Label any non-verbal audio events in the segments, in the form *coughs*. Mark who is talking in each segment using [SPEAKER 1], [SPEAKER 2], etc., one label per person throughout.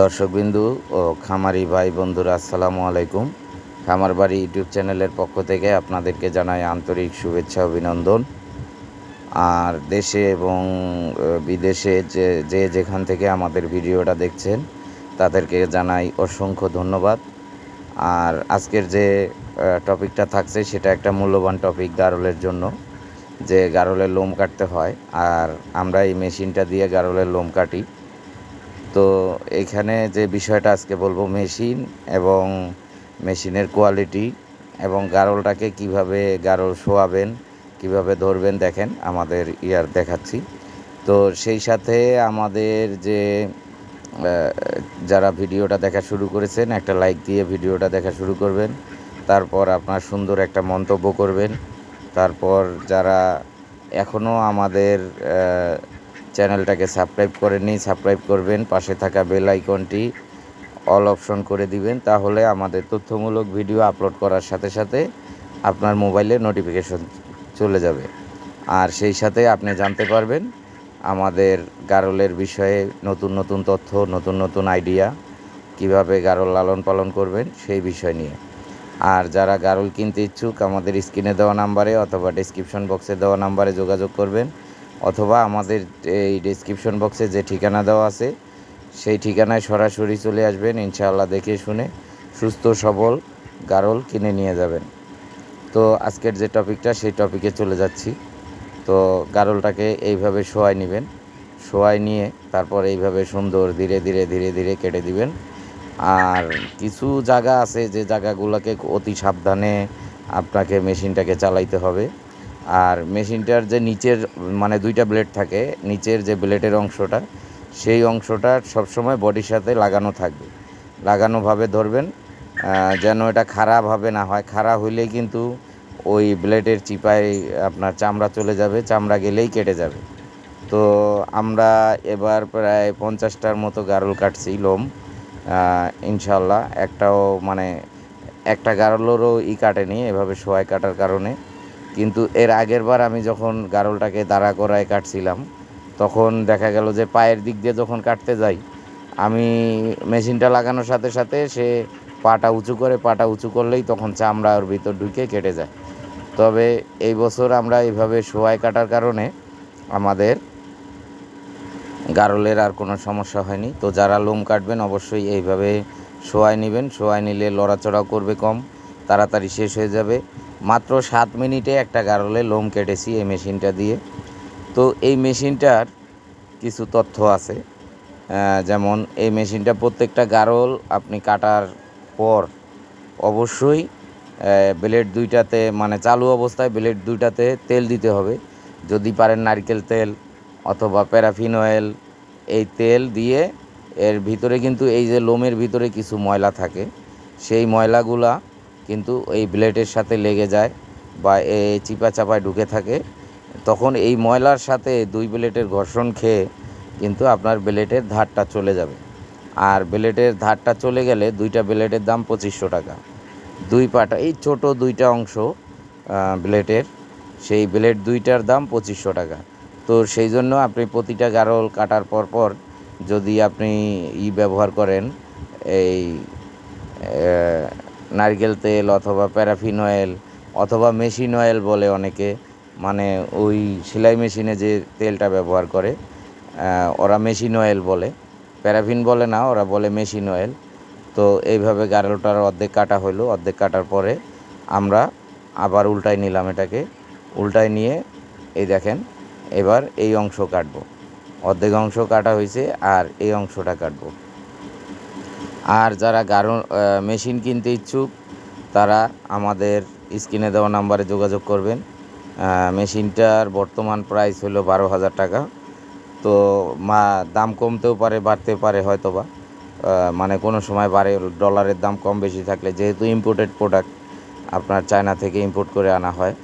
[SPEAKER 1] দর্শকবিন্দু ও খামারি ভাই বন্ধুরা, আসসালামু আলাইকুম। খামার বাড়ি ইউটিউব চ্যানেলের পক্ষ থেকে আপনাদেরকে জানাই আন্তরিক শুভেচ্ছা, অভিনন্দন। আর দেশে এবং বিদেশে যে যে যেখান থেকে আমাদের ভিডিওটা দেখছেন, তাদেরকে জানাই অসংখ্য ধন্যবাদ। আর আজকের যে টপিকটা থাকছে, সেটা একটা মূল্যবান টপিক গারলের জন্য, যে গারলের লোম কাটতে হয়। আর আমরা এই মেশিনটা দিয়ে গারলের লোম কাটি। তো এখানে যে বিষয়টা আজকে বলব মেশিন এবং মেশিনের কোয়ালিটি এবং গারলটাকে কীভাবে গারল শোয়াবেন, কীভাবে ধরবেন দেখেন, আমাদের ইয়ার দেখাচ্ছি। তো সেই সাথে আমাদের যে যারা ভিডিওটা দেখা শুরু করেছেন, একটা লাইক দিয়ে ভিডিওটা দেখা শুরু করবেন। তারপর আপনার সুন্দর একটা মন্তব্য করবেন। তারপর যারা এখনও আমাদের চ্যানেলটাকে সাবস্ক্রাইব করেননি, সাবস্ক্রাইব করবেন, পাশে থাকা বেল আইকনটি অল অপশন করে দিবেন, তাহলে আমাদের তথ্যমূলক ভিডিও আপলোড করার সাথে সাথে আপনার মোবাইলে নোটিফিকেশন চলে যাবে। আর সেই সাথে আপনি জানতে পারবেন আমাদের গারলের বিষয়ে নতুন নতুন তথ্য, নতুন নতুন আইডিয়া, কীভাবে গারল লালন পালন করবেন সেই বিষয় নিয়ে। আর যারা গারল কিনতে ইচ্ছুক, আমাদের স্ক্রিনে দেওয়া নাম্বারে অথবা ডিসক্রিপশন বক্সে দেওয়া নাম্বারে যোগাযোগ করবেন। অথবা আমাদের এই ডিসক্রিপশন বক্সে যে ঠিকানা দেওয়া আছে, সেই ঠিকানায় সরাসরি চলে আসবেন, ইনশাআল্লাহ দেখে শুনে সুস্থ, সবল, গারল কিনে নিয়ে যাবেন। তো আজকের যে টপিকটা, সেই টপিকে চলে যাচ্ছি। তো গারলটাকে এইভাবে শোয়াই নেবেন। শোয়াই নিয়ে তারপর এইভাবে সুন্দর ধীরে ধীরে ধীরে ধীরে কেটে দিবেন। আর কিছু জায়গা আছে যে জায়গাগুলোকে অতি সাবধানে আপনাকে মেশিনটাকে চালাইতে হবে। আর মেশিনটার যে নিচের মানে দুইটা ব্লেড থাকে, নিচের যে ব্লেডের অংশটা, সেই অংশটা সবসময় বডির সাথে লাগানো থাকবে। লাগানোভাবে ধরবেন যেন এটা খারাপভাবে না হয়। খারাপ হইলেই কিন্তু ওই ব্লেডের চিপায় আপনার চামড়া চলে যাবে, চামড়া গেলেই কেটে যাবে। তো আমরা এবার প্রায় পঞ্চাশটার মতো গারল কাটছি লোম। ইনশাল্লাহ একটাও মানে একটা গারলেরও ই কাটেনি, এভাবে সোয়াই কাটার কারণে। কিন্তু এর আগের বার আমি যখন গারলটাকে দাঁড়া করায় কাটছিলাম, তখন দেখা গেল যে পায়ের দিক দিয়ে যখন কাটতে যাই, আমি মেশিনটা লাগানোর সাথে সাথে সে পাটা উঁচু করে, পাটা উঁচু করলেই তখন চামড়া ওর ভিতর ঢুকে কেটে যায়। তবে এই বছর আমরা এইভাবে সোয়াই কাটার কারণে আমাদের গারলের আর কোনো সমস্যা হয়নি। তো যারা লোম কাটবেন অবশ্যই এইভাবে শোয়াই নেবেন। শোয়াই নিলে লড়াচড়াও করবে কম, তাড়াতাড়ি শেষ হয়ে যাবে। মাত্র সাত মিনিটে একটা গারলে লোম কেটেছি এই মেশিনটা দিয়ে। তো এই মেশিনটার কিছু তথ্য আছে। যেমন এই মেশিনটা প্রত্যেকটা গারল আপনি কাটার পর অবশ্যই ব্লেড দুইটাতে মানে চালু অবস্থায় ব্লেড দুইটাতে তেল দিতে হবে। যদি পারেন নারকেল তেল অথবা প্যারাফিন অয়েল, এই তেল দিয়ে এর ভিতরে কিন্তু এই যে লোমের ভিতরে কিছু ময়লা থাকে, সেই ময়লাগুলা কিন্তু এই ব্লেডের সাথে লেগে যায় বা চিপা চাপায় ঢুকে থাকে, তখন এই ময়লার সাথে দুই ব্লেডের ঘর্ষণ খেয়ে কিন্তু আপনার ব্লেডের ধারটা চলে যাবে। আর ব্লেডের ধারটা চলে গেলে দুইটা ব্লেডের দাম পঁচিশশো টাকা। দুই পাটা, এই ছোট দুইটা অংশ ব্লেডের, সেই ব্লেড দুইটার দাম পঁচিশশো টাকা। তো সেই জন্য আপনি প্রতিটা গারল কাটার পর পর যদি আপনি ই ব্যবহার করেন, এই নারকেল তেল অথবা প্যারাফিন অয়েল অথবা মেশিন অয়েল বলে অনেকে মানে ওই সেলাই মেশিনে যে তেলটা ব্যবহার করে ওরা মেশিন অয়েল বলে। প্যারাফিন বলে না, ওরা বলে মেশিন অয়েল। তো এইভাবে গারলটার অর্ধেক কাটা হলো অর্ধেক কাটার পরে আমরা আবার উল্টাই নিলাম এটাকে। উল্টাই নিয়ে, এই দেখেন, এবার এই অংশ কাটবো। অর্ধেক অংশ কাটা হয়েছে আর এই অংশটা কাটবো। আর যারা গারো মেশিন কিনতে ইচ্ছুক, তারা আমাদের স্ক্রিনে দেওয়া নাম্বারে যোগাযোগ করবেন। মেশিনটার বর্তমান প্রাইস হলো বারো হাজার টাকা। তো মা, দাম কমতেও পারে, বাড়তে পারে হয়তো বা মানে কোনো সময় বাড়ে ডলারের দাম কম বেশি থাকলে, যেহেতু ইম্পোর্টেড প্রোডাক্ট আপনার চায়না থেকে ইম্পোর্ট করে আনা হয়।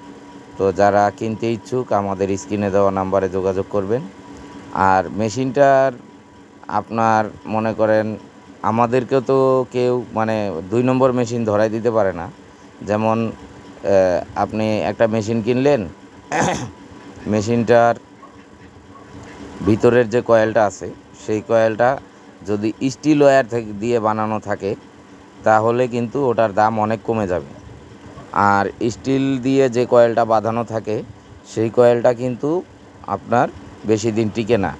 [SPEAKER 1] তো যারা কিনতে ইচ্ছুক, আমাদের স্ক্রিনে দেওয়া নাম্বারে যোগাযোগ করবেন। আর মেশিনটার আপনার মনে করেন আমাদেরকেও তো কেউ মানে দুই নম্বর মেশিন ধরাই দিতে পারে না। যেমন আপনি একটা মেশিন কিনলেন, *coughs* মেশিনটার ভিতরের যে কয়েলটা আছে, সেই কয়েলটা যদি স্টিল ওয়্যার থেকে দিয়ে বানানো থাকে, তাহলে কিন্তু ওটার দাম অনেক কমে যাবে। আর স্টিল দিয়ে যে কয়েলটা বাঁধানো থাকে, সেই কয়েলটা কিন্তু আপনার বেশি দিন টিকে না,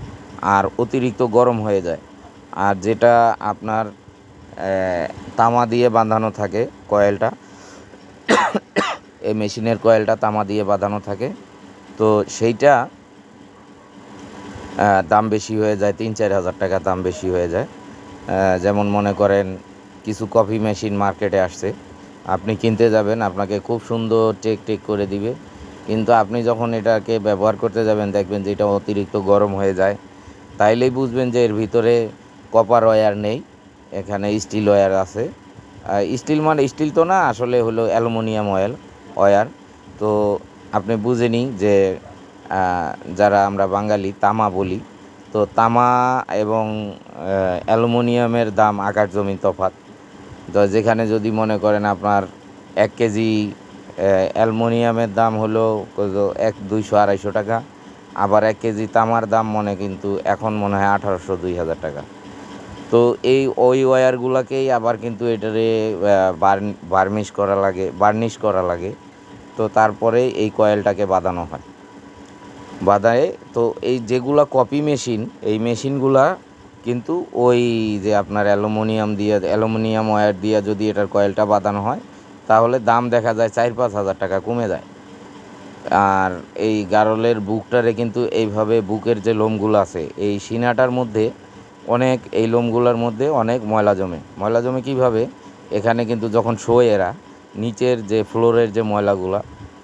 [SPEAKER 1] আর অতিরিক্ত গরম হয়ে যায়। আর যেটা আপনার তামা দিয়ে বাঁধানো থাকে কয়েলটা, এই মেশিনের কয়েলটা তামা দিয়ে বাঁধানো থাকে। তো সেইটা দাম বেশি হয়ে যায়, তিন চার হাজার টাকা দাম বেশি হয়ে যায়। যেমন মনে করেন কিছু কফি মেশিন মার্কেটে আসছে, আপনি কিনতে যাবেন, আপনাকে খুব সুন্দর টেক টেক করে দিবে। কিন্তু আপনি যখন এটাকে ব্যবহার করতে যাবেন, দেখবেন যে এটা অতিরিক্ত গরম হয়ে যায়। তাইলেই বুঝবেন যে এর ভিতরে কপার ওয়্যার নেই, এখানে স্টিল ওয়্যার আছে। স্টিল মানে স্টিল তো না, আসলে হলো অ্যালুমিনিয়াম অয়েল ওয়্যার তো আপনি বুঝে নিন যে যারা আমরা বাঙালি, তামা বলি, তো তামা এবং অ্যালুমিনিয়ামের দাম আকাশ জমিন তফাৎ। তো যেখানে যদি মনে করেন আপনার এক কেজি অ্যালুমিনিয়ামের দাম হলো এক, দুইশো, আড়াইশো টাকা, আবার এক কেজি তামার দাম মনে কিন্তু এখন মনে হয় আঠারোশো, দুই হাজার টাকা। তো এই ওই ওয়্যারগুলোকেই আবার কিন্তু এটারে বার্নিশ করা লাগে বার্নিশ করা লাগে। তো তারপরে এই কয়েলটাকে বাঁধানো হয়। বাঁধায়, তো এই যেগুলা কপি মেশিন এই মেশিনগুলা কিন্তু ওই যে আপনার অ্যালুমিনিয়াম দিয়ে, অ্যালুমিনিয়াম ওয়্যার দিয়ে যদি এটার কয়েলটা বাঁধানো হয়, তাহলে দাম দেখা যায় চার পাঁচ হাজার টাকা কমে যায়। আর এই গারলের বুকটারে কিন্তু এইভাবে বুকের যে লোমগুলো আছে, এই সিনাটার মধ্যে অনেক এই লোমগুলোর মধ্যে অনেক ময়লা জমে। ময়লা জমে কীভাবে? এখানে কিন্তু যখন শোয় এরা, নিচের যে ফ্লোরের যে ময়লাগুলো,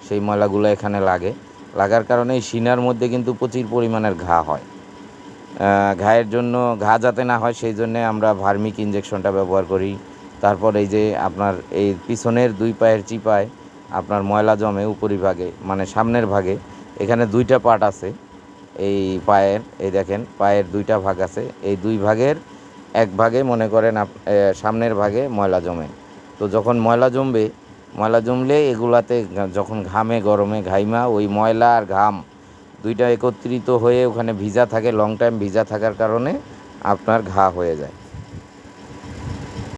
[SPEAKER 1] সেই ময়লাগুলো এখানে লাগে। লাগার কারণে এই সিনার মধ্যে কিন্তু প্রচুর পরিমাণের ঘা হয়। ঘায়ের জন্য ঘা যাতে না হয়, সেই জন্যে আমরা ভার্মিক ইঞ্জেকশনটা ব্যবহার করি। তারপর এই যে আপনার এই পিছনের দুই পায়ের চিপায় আপনার ময়লা জমে উপরিভাগে মানে সামনের ভাগে, এখানে দুইটা পার্ট আছে। এই পায়ের, এই দেখেন, পায়ের দুইটা ভাগ আছে। এই দুই ভাগের এক ভাগে মনে করেন সামনের ভাগে ময়লা জমে। তো যখন ময়লা জমবে, ময়লা জমলে এগুলাতে যখন ঘামে, গরমে ঘাইমা, ওই ময়লা আর ঘাম দুইটা একত্রিত হয়ে ওখানে ভিজা থাকে লং টাইম ভিজা থাকার কারণে আপনার ঘা হয়ে যায়।